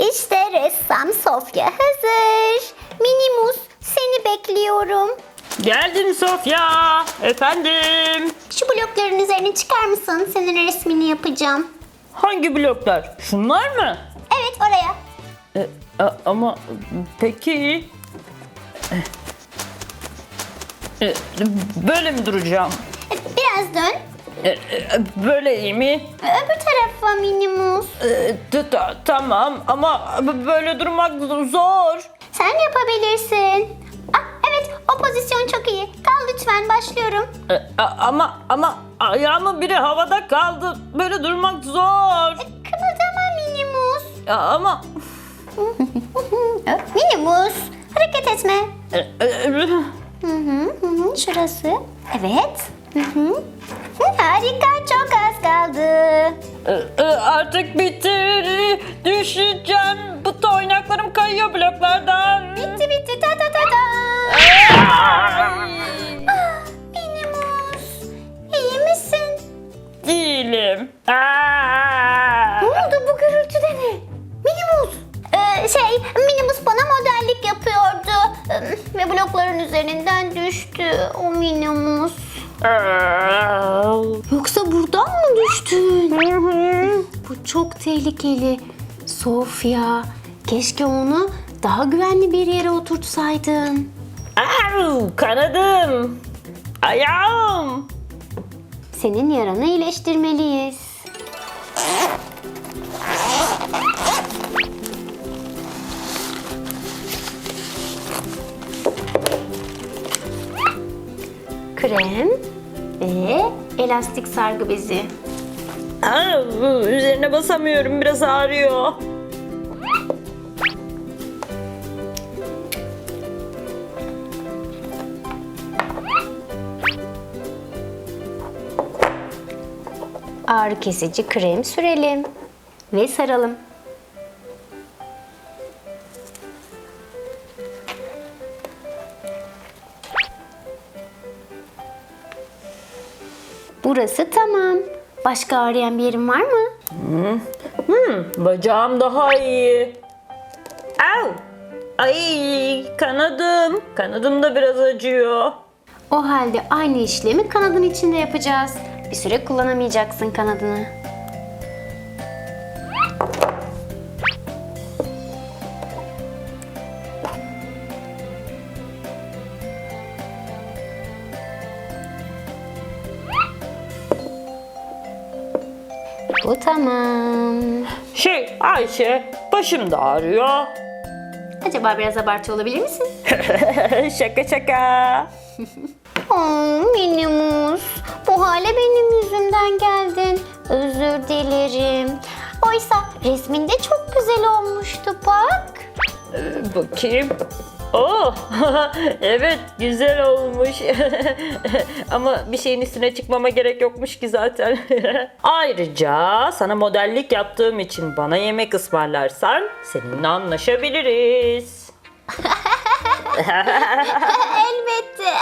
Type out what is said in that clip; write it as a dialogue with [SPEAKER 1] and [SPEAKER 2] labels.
[SPEAKER 1] İşte ressam Sofya hazır. Minimus seni bekliyorum.
[SPEAKER 2] Geldim Sofya. Efendim.
[SPEAKER 1] Şu blokların üzerine çıkar mısın? Senin resmini yapacağım.
[SPEAKER 2] Hangi bloklar? Şunlar mı?
[SPEAKER 1] Evet oraya.
[SPEAKER 2] E, a- ama peki... E, böyle mi duracağım?
[SPEAKER 1] Biraz dön.
[SPEAKER 2] E, e, böyle iyi mi?
[SPEAKER 1] Öbür tarafa Minimus.
[SPEAKER 2] E, ta- tamam ama böyle durmak zor.
[SPEAKER 1] Sen yapabilirsin. Ah, evet o pozisyon çok iyi. Kal lütfen başlıyorum.
[SPEAKER 2] E, a- ama ama ayağımın biri havada kaldı. Böyle durmak zor.
[SPEAKER 1] Kımıldama Minimus.
[SPEAKER 2] Ya ama
[SPEAKER 1] Minimus hareket etme.
[SPEAKER 2] E, e,
[SPEAKER 1] Hı hı, hı hı, şurası. Evet. Hı hı.
[SPEAKER 2] Artık bitir. Düşeceğim. Bu oynaklarım kayıyor bloklardan.
[SPEAKER 1] Bitti bitti ta ta ta ta. Ah, Minimus iyi misin?
[SPEAKER 2] Değilim. Aa!
[SPEAKER 1] Ne oldu bu gürültü de ne? Minimus. Ee, şey Minimus bana modellik yapıyordu. Ee, Ve blokların üzerinden düştü o Minimus. Yoksa buradan mı düştün? Bu çok tehlikeli. Sofya, keşke onu daha güvenli bir yere oturtsaydın.
[SPEAKER 2] Au, kanadım. Ayağım.
[SPEAKER 1] Senin yaranı iyileştirmeliyiz. Krem ve elastik sargı bezi.
[SPEAKER 2] Au, üzerine basamıyorum. Biraz ağrıyor.
[SPEAKER 1] Ağrı kesici krem sürelim ve saralım. Burası tamam. Başka ağrıyan bir yerin var mı?
[SPEAKER 2] Hmm, bacağım daha iyi. Au. Ay, kanadım. Kanadım da biraz acıyor.
[SPEAKER 1] O halde aynı işlemi kanadın içinde yapacağız. Bir süre kullanamayacaksın kanadını. Bu tamam.
[SPEAKER 2] Şey Ayşe, başım da ağrıyor.
[SPEAKER 1] Acaba biraz abartı olabilir misin?
[SPEAKER 2] şaka şaka.
[SPEAKER 1] Oh Minimus, bu hale benim yüzümden geldin. Özür dilerim. Oysa resminde çok güzel olmuştu bak.
[SPEAKER 2] Ee, Bakayım. Oh, evet güzel olmuş. Ama bir şeyin üstüne çıkmama gerek yokmuş ki zaten. Ayrıca sana modellik yaptığım için bana yemek ısmarlarsan seninle anlaşabiliriz.
[SPEAKER 1] Elbette.